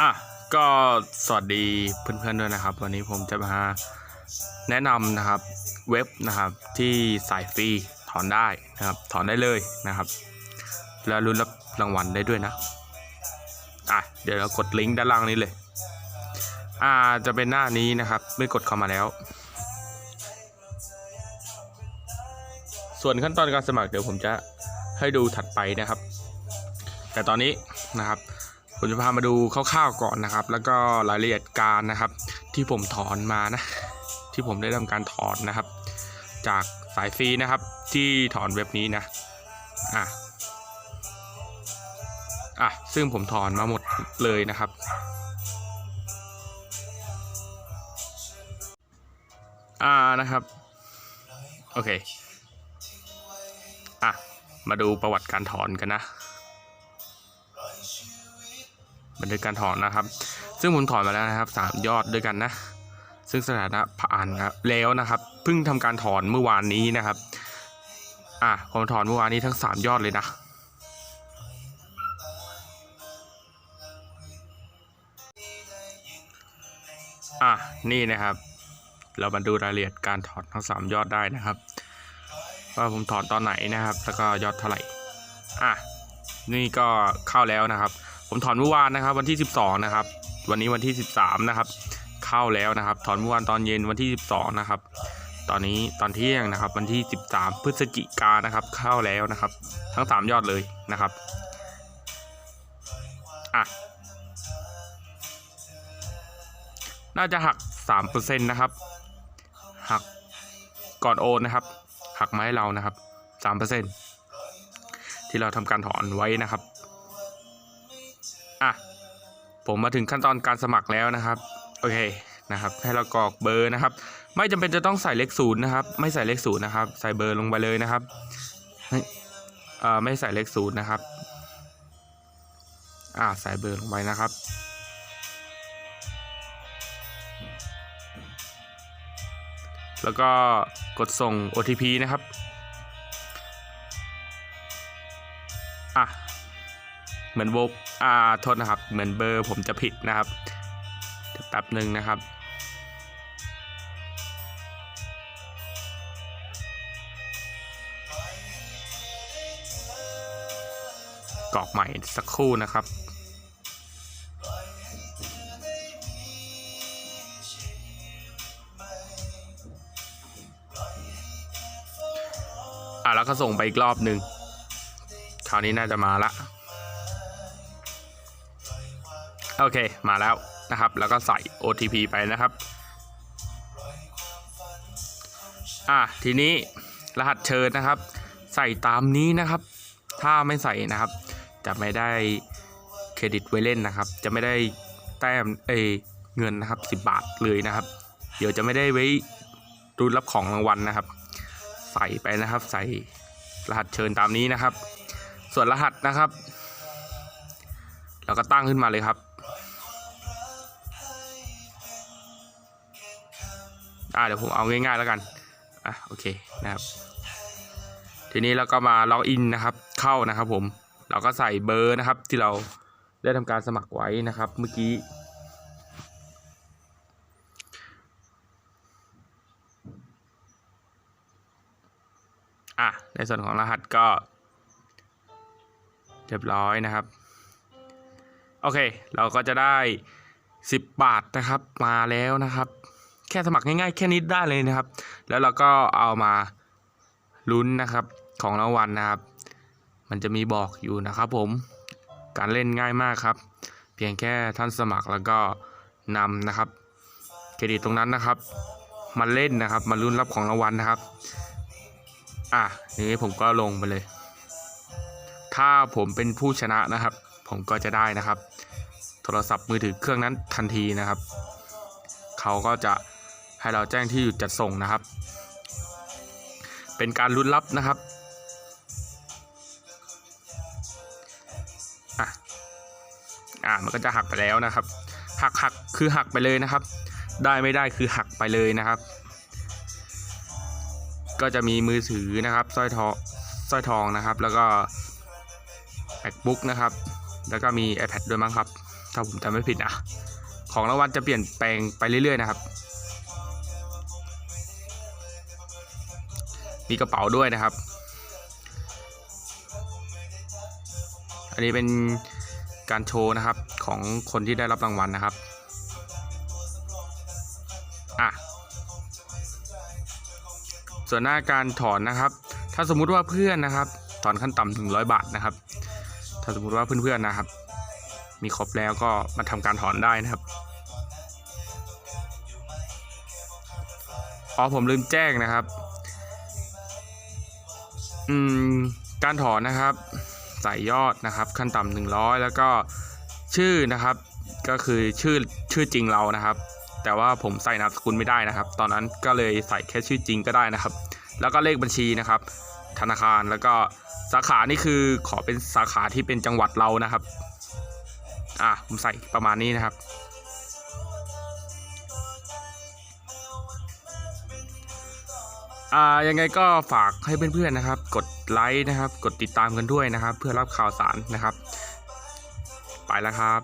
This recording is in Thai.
อะก็สวัสดีเพื่อนๆด้วยนะครับ วันนี้ผมจะมาแนะนำนะครับเว็บนะครับที่สายฟรีถอนได้นะครับ ถอนได้เลยนะครับ แล้วรุ้นรับรางวัลได้ด้วยนะอะเดี๋ยวเรากดลิงก์ด้านล่างนี้เลยอ่าจะเป็นหน้านี้นะครับไม่กดเข้ามาแล้ว ส่วนขั้นตอนการสมัครเดี๋ยวผมจะให้ดูถัดไปนะครับ แต่ตอนนี้นะครับ ผมจะพามาดูคร่าวๆก่อนนะครับ แล้วก็รายละเอียดการนะครับ ที่ผมถอนมานะ ที่ผมได้ทำการถอนนะครับ จากสายฟรีนะครับ ที่ถอนเว็บนี้นะอะอะซึ่งผมถอนมาหมดเลยนะครับอ่านะครับ โอเค อะ มาดูประวัติการถอนกันนะ บันทึกการถอนนะครับ ซึ่งผมถอนมาแล้วนะครับสามยอดด้วยกันนะ ซึ่งสถานะผ่านครับแล้วนะครับเพิ่งทำการถอนเมื่อวานนี้นะครับ อะผมถอนเมื่อวานนี้ทั้งสามยอดเลยนะอะนี่นะครับ เรามาดูรายละเอียดการถอนทั้งสามยอดได้นะครับ ว่าผมถอนตอนไหนนะครับ แล้วก็ยอดเท่าไหร่อะนี่ก็เข้าแล้วนะครับ ผมถอนเมื่อวานนะครับ วันที่ 12 นะครับ วันนี้วันที่ 13 นะครับ เข้าแล้วนะครับ ถอนเมื่อวานตอนเย็นวันที่ 12 นะครับ ตอนนี้ตอนเที่ยงนะครับ วันที่ 13 พฤศจิกานนะครับ เข้าแล้วนะครับ ทั้ง 3 ยอดเลยนะครับอะน่าจะหัก 3%นะครับ หักก่อนโอนนะครับ หักมาให้เรานะครับ 3%ที่เราทำการถอนไว้นะครับ อะผมมาถึงขั้นตอนการสมัครแล้วนะครับโอเคนะครับ ให้เรากรอกเบอร์นะครับ ไม่จำเป็นจะต้องใส่เลขศูนย์นะครับ ไม่ใส่เลขศูนย์นะครับ ใส่เบอร์ลงไปเลยนะครับไม่เอ่อไม่ใส่เลขศูนย์นะครับ อ่าใส่เบอร์ลงไปนะครับแล้วก็กดส่ง OTP นะครับ อะ เหมือนโบอ่าโทษนะครับ เหมือนเบอร์ผมจะผิดนะครับแป๊บหนึ่งนะครับกรอกใหม่สักครู่นะครับ อะแล้วก็ส่งไปอีกรอบหนึ่งคราวนี้น่าจะมาละ โอเคมาแล้วนะครับ แล้วก็ใส่ OTP ไปนะครับ อะทีนี้รหัสเชิญนะครับ ใส่ตามนี้นะครับ ถ้าไม่ใส่นะครับ จะไม่ได้เครดิตไว้เล่นนะครับ จะไม่ได้แต้มเอเงินนะครับ 10 บาทเลยนะครับ เดี๋ยวจะไม่ได้ไว้รุ้นรับของรางวัลนะครับ ใส่ไปนะครับ ใส่รหัสเชิญตามนี้นะครับ ส่วนรหัสนะครับ เราก็ตั้งขึ้นมาเลยครับ อ่าเดี๋ยวผมเอาง่ายๆแล้วกันอะโอเคนะครับ ทีนี้เราก็มาล็อกอินนะครับ เข้านะครับผม เราก็ใส่เบอร์นะครับ ที่เราได้ทำการสมัครไว้นะครับ เมื่อกี้อะในส่วนของรหัสก็ เรียบร้อยนะครับ โอเค เราก็จะได้ 10 บาทนะครับมาแล้วนะครับ แค่สมัครง่ายๆ แค่นี้ได้เลยนะครับ แล้วเราก็เอามาลุ้นนะครับของรางวัลนะครับ มันจะมีบอกอยู่นะครับผมการเล่นง่ายมากครับ เพียงแค่ท่านสมัครแล้วก็นำนะครับ เครดิตตรงนั้นนะครับ มาเล่นนะครับ มาลุ้นรับของรางวัลนะครับ อะนี้ผมก็ลงไปเลย ถ้าผมเป็นผู้ชนะนะครับ ผมก็จะได้นะครับ โทรศัพท์มือถือเครื่องนั้นทันทีนะครับ เขาก็จะ ให้เราแจ้งที่หยุดจัดส่งนะครับ เป็นการลุ้นลับนะครับอะอ่ามันก็จะหักไปแล้วนะครับ หักหักคือหักไปเลยนะครับ ได้ไม่ได้คือหักไปเลยนะครับ ก็จะมีมือถือนะครับสร้อยทองสร้อยทองนะครับ แล้วก็ MacBook นะครับ แล้วก็มี iPad ด้วยมั้งครับ ถ้าถ้าผมจำไม่ผิดนะ ของรางวัลจะเปลี่ยนแปลงไปเรื่อยๆนะครับ มีกระเป๋าด้วยนะครับ อันนี้เป็นการโชว์นะครับของคนที่ได้รับรางวัลนะครับอะส่วนหน้าการถอนนะครับ ถ้าสมมุติว่าเพื่อนนะครับ ถอนขั้นต่ำถึงร้อยบาทนะครับ ถ้าสมมุติว่าเพื่อนๆนะครับ มีครบแล้วก็มาทำการถอนได้นะครับอ๋อผมลืมแจ้งนะครับ การถอนนะครับใส่ยอดนะครับขั้นต่ำหนึ่งร้อยแล้วก็ชื่อนะครับก็คือชื่อชื่อจริงเรานะครับ แต่ว่าผมใส่นามสกุลไม่ได้นะครับ ตอนนั้นก็เลยใส่แค่ชื่อจริงก็ได้นะครับ แล้วก็เลขบัญชีนะครับ ธนาคารแล้วก็สาขานี่คือขอเป็นสาขาที่เป็นจังหวัดเรานะครับ อะผมใส่ประมาณนี้นะครับ อ่ายังไงก็ฝากให้เพื่อนๆนะครับ กดไลค์นะครับ กดติดตามกันด้วยนะครับ เพื่อรับข่าวสารนะครับ ไปแล้วครับ